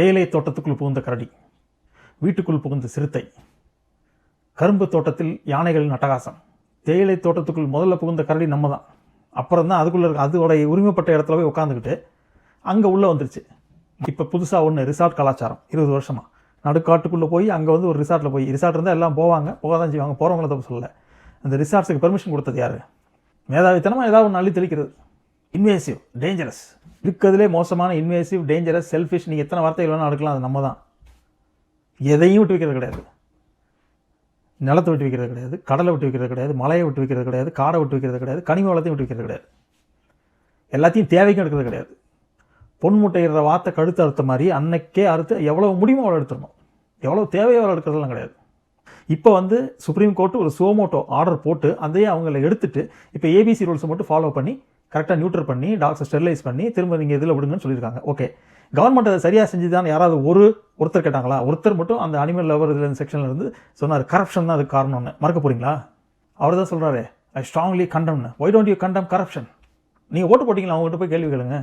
தேயிலை தோட்டத்துக்குள் புகுந்த கரடி வீட்டுக்குள் புகுந்த சிறுத்தை கரும்பு தோட்டத்தில் யானைகளின் அட்டகாசம். தேயிலை தோட்டத்துக்குள் முதல்ல புகுந்த கரடி நம்ம தான் அப்புறம் தான் அதுக்குள்ளே இருக்க அதோடைய உரிமைப்பட்ட இடத்துல போய் உட்காந்துக்கிட்டு அங்கே உள்ளே வந்துருச்சு. இப்போ புதுசாக ஒன்று ரிசார்ட் கலாச்சாரம் இருபது வருஷமாக நடுக்காட்டுக்குள்ளே போய் அங்கே வந்து ஒரு ரிசார்ட்டில் போய் ரிசார்ட் இருந்தால் எல்லாம் போவாங்க போக தான் செய்வாங்க போகிறவங்கள தப்பு சொல்லலை. அந்த ரிசார்ட்ஸுக்கு பெர்மிஷன் கொடுத்தது யார்? மேதாவித்தனமாக ஏதாவது ஒன்று அள்ளி தெளிக்கிறது. இன்வேசிவ் டேஞ்சரஸ் இருக்கிறதுலே மோசமான இன்வேசிவ் டேஞ்சரஸ் செல்ஃபிஷ் நீங்கள் எத்தனை வார்த்தைகள் வேணால் அடுக்கலாம் அது நம்ம தான் எதையும் விட்டு வைக்கிறது கிடையாது. நிலத்தை விட்டு வைக்கிறது கிடையாது கடலை விட்டு வைக்கிறது கிடையாது மலையை விட்டு வைக்கிறது கிடையாது காடை விட்டு வைக்கிறது கிடையாது கனிம வளத்தையும் விட்டு வைக்கிறது கிடையாது. எல்லாத்தையும் தேவைக்கும் எடுக்கிறது கிடையாது. பொன் முட்டையிடுற வார்த்தை கழுத்து அறுத்த மாதிரி அன்னைக்கே அறுத்து எவ்வளோ முடியுமோ அவ்வளோ எடுத்துடணும். எவ்வளோ தேவையோ அவ்வளோ எடுக்கிறதுலாம் கிடையாது. இப்போ வந்து சுப்ரீம் கோர்ட்டு ஒரு சோமோட்டோ ஆர்டர் போட்டு அதையே அவங்கள எடுத்துட்டு இப்போ ஏபிசி ரூல்ஸை மட்டும் ஃபாலோ பண்ணி கரெக்டாக நியூட்ரல் பண்ணி டாக்டர் ஸ்டெர்லைஸ் பண்ணி திரும்ப நீங்கள் இதில் விடுங்கன்னு சொல்லியிருக்காங்க. ஓகே கவர்மெண்ட் அதை சரியாக செஞ்சுதான் யாராவது ஒரு ஒருத்தர் கேட்டாங்களா? ஒருத்தர் மட்டும் அந்த அனிமல் லவர் இதில் செக்ஷனில் இருந்து சொன்னார் கரப்ஷன் தான் அதுக்கு காரணம்னு. மறக்க போகிறீங்களா அவர் தான் சொல்கிறாரு I strongly கண்டம்னு why don't you condemn corruption நீங்கள் ஓட்டு போட்டிங்களா? அவங்ககிட்ட போய் கேள்வி கேளுங்க.